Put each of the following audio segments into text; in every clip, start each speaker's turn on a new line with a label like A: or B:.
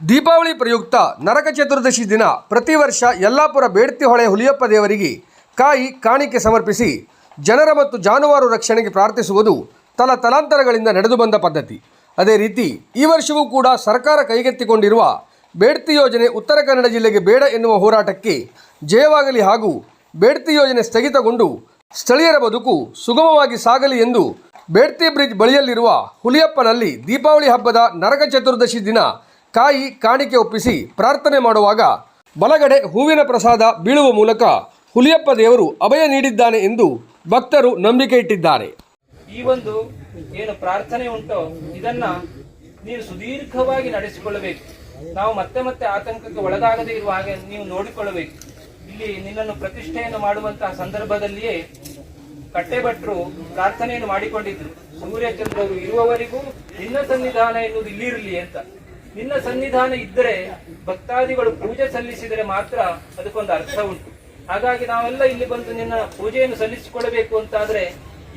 A: ದೀಪಾವಳಿ ಪ್ರಯುಕ್ತ ನರಕ ಚತುರ್ದಶಿ ದಿನ ಪ್ರತಿ ವರ್ಷ ಯಲ್ಲಾಪುರ ಬೇಡ್ತಿ ಹೊಳೆ ಹುಲಿಯಪ್ಪ ದೇವರಿಗೆ ಕಾಯಿ ಕಾಣಿಕೆ ಸಮರ್ಪಿಸಿ ಜನರ ಮತ್ತು ಜಾನುವಾರು ರಕ್ಷಣೆಗೆ ಪ್ರಾರ್ಥಿಸುವುದು ತಲ ತಲಾಂತರಗಳಿಂದ ನಡೆದು ಬಂದ ಪದ್ಧತಿ. ಅದೇ ರೀತಿ ಈ ವರ್ಷವೂ ಕೂಡ ಸರ್ಕಾರ ಕೈಗೆತ್ತಿಕೊಂಡಿರುವ ಬೇಡ್ತಿ ಯೋಜನೆ ಉತ್ತರ ಕನ್ನಡ ಜಿಲ್ಲೆಗೆ ಬೇಡ ಎನ್ನುವ ಹೋರಾಟಕ್ಕೆ ಜಯವಾಗಲಿ ಹಾಗೂ ಬೇಡ್ತಿ ಯೋಜನೆ ಸ್ಥಗಿತಗೊಂಡು ಸ್ಥಳೀಯರ ಬದುಕು ಸುಗಮವಾಗಿ ಸಾಗಲಿ ಎಂದು ಬೇಡ್ತಿ ಬ್ರಿಡ್ಜ್ ಬಳಿಯಲ್ಲಿರುವ ಹುಲಿಯಪ್ಪನಲ್ಲಿ ದೀಪಾವಳಿ ಹಬ್ಬದ ನರಕ ಚತುರ್ದಶಿ ದಿನ ಕಾಯಿ ಕಾಣಿಕೆ ಒಪ್ಪಿಸಿ ಪ್ರಾರ್ಥನೆ ಮಾಡುವಾಗ ಬಲಗಡೆ ಹೂವಿನ ಪ್ರಸಾದ ಬೀಳುವ ಮೂಲಕ ಹುಲಿಯಪ್ಪ ದೇವರು ಅಭಯ ನೀಡಿದ್ದಾನೆ ಎಂದು ಭಕ್ತರು ನಂಬಿಕೆ ಇಟ್ಟಿದ್ದಾರೆ.
B: ಈ ಒಂದು ಏನು ಪ್ರಾರ್ಥನೆ ಉಂಟೋ, ಇದನ್ನ ನೀವು ಸುದೀರ್ಘವಾಗಿ ನಡೆಸಿಕೊಳ್ಳಬೇಕು. ನಾವು ಮತ್ತೆ ಮತ್ತೆ ಆತಂಕಕ್ಕೆ ಒಳಗಾಗದೇ ಇರುವ ಹಾಗೆ ನೀವು ನೋಡಿಕೊಳ್ಳಬೇಕು. ಇಲ್ಲಿ ನಿನ್ನನ್ನು ಪ್ರತಿಷ್ಠೆಯನ್ನು ಮಾಡುವಂತಹ ಸಂದರ್ಭದಲ್ಲಿಯೇ ಕಟ್ಟೆಭಟ್ರು ಪ್ರಾರ್ಥನೆಯನ್ನು ಮಾಡಿಕೊಂಡಿದ್ರು. ಸೂರ್ಯಚಂದ್ರರು ಇರುವವರೆಗೂ ನಿನ್ನ ಸನ್ನಿಧಾನ ಎನ್ನುವುದು ಇಲ್ಲಿರಲಿ ಅಂತ. ನಿನ್ನ ಸನ್ನಿಧಾನ ಇದ್ದರೆ ಭಕ್ತಾದಿಗಳು ಪೂಜೆ ಸಲ್ಲಿಸಿದರೆ ಮಾತ್ರ ಅದಕ್ಕೊಂದು ಅರ್ಥ ಉಂಟು. ಹಾಗಾಗಿ ನಾವೆಲ್ಲ ಇಲ್ಲಿ ಬಂದು ನಿನ್ನ ಪೂಜೆಯನ್ನು ಸಲ್ಲಿಸಿಕೊಡಬೇಕು ಅಂತಾದ್ರೆ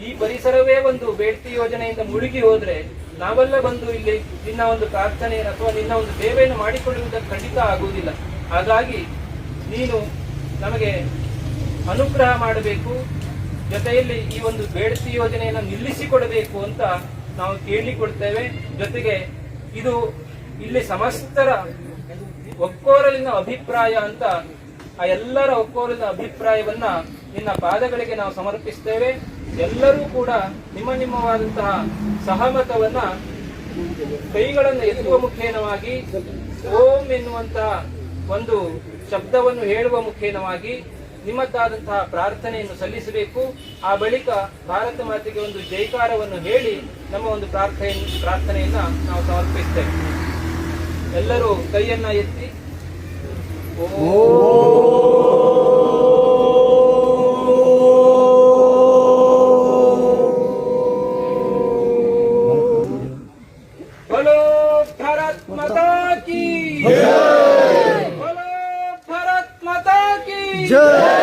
B: ಈ ಪರಿಸರವೇ ಒಂದು ಬೇಡ್ತಿ ಯೋಜನೆಯಿಂದ ಮುಳುಗಿ ಹೋದ್ರೆ ನಾವೆಲ್ಲ ಬಂದು ಇಲ್ಲಿ ನಿನ್ನ ಒಂದು ಪ್ರಾರ್ಥನೆಯನ್ನು ಅಥವಾ ನಿನ್ನ ಒಂದು ಸೇವೆಯನ್ನು ಮಾಡಿಕೊಳ್ಳುವುದಕ್ಕೆ ಖಂಡಿತ ಆಗುವುದಿಲ್ಲ. ಹಾಗಾಗಿ ನೀನು ನಮಗೆ ಅನುಗ್ರಹ ಮಾಡಬೇಕು, ಜೊತೆಯಲ್ಲಿ ಈ ಒಂದು ಬೇಡ್ತಿ ಯೋಜನೆಯನ್ನು ನಿಲ್ಲಿಸಿಕೊಡಬೇಕು ಅಂತ ನಾವು ಕೇಳಿಕೊಡ್ತೇವೆ. ಜೊತೆಗೆ ಇದು ಇಲ್ಲಿ ಸಮಸ್ತರ ಒಕ್ಕೋರಲಿನ ಅಭಿಪ್ರಾಯ ಅಂತ ಆ ಎಲ್ಲರ ಒಕ್ಕೋರಲಿನ ಅಭಿಪ್ರಾಯವನ್ನ ನಿನ್ನ ಪಾದಗಳಿಗೆ ನಾವು ಸಮರ್ಪಿಸ್ತೇವೆ. ಎಲ್ಲರೂ ಕೂಡ ನಿಮ್ಮ ನಿಮ್ಮವಾದಂತಹ ಸಹಮತವನ್ನ ಕೈಗಳನ್ನು ಎತ್ತುವ ಮುಖೇನವಾಗಿ, ಓಂ ಎನ್ನುವಂತಹ ಒಂದು ಶಬ್ದವನ್ನು ಹೇಳುವ ಮುಖೇನವಾಗಿ ನಿಮ್ಮದ್ದಾದಂತಹ ಪ್ರಾರ್ಥನೆಯನ್ನು ಸಲ್ಲಿಸಬೇಕು. ಆ ಬಳಿಕ ಭಾರತ ಮಾತೆಗೆ ಒಂದು ಜೈಕಾರವನ್ನು ಹೇಳಿ ನಮ್ಮ ಒಂದು ಪ್ರಾರ್ಥನೆ, ಪ್ರಾರ್ಥನೆಯನ್ನ ನಾವು ಸಮರ್ಪಿಸ್ತೇವೆ. ಎಲ್ಲರೂ ಕೈಯನ್ನ ಎತ್ತಿ ಬಲೋ ಭಾರತ್ ಮಾತಾ ಕಿ ಜಯ ಬಲೋ ಮಾತಾ ಕಿ ಜಯ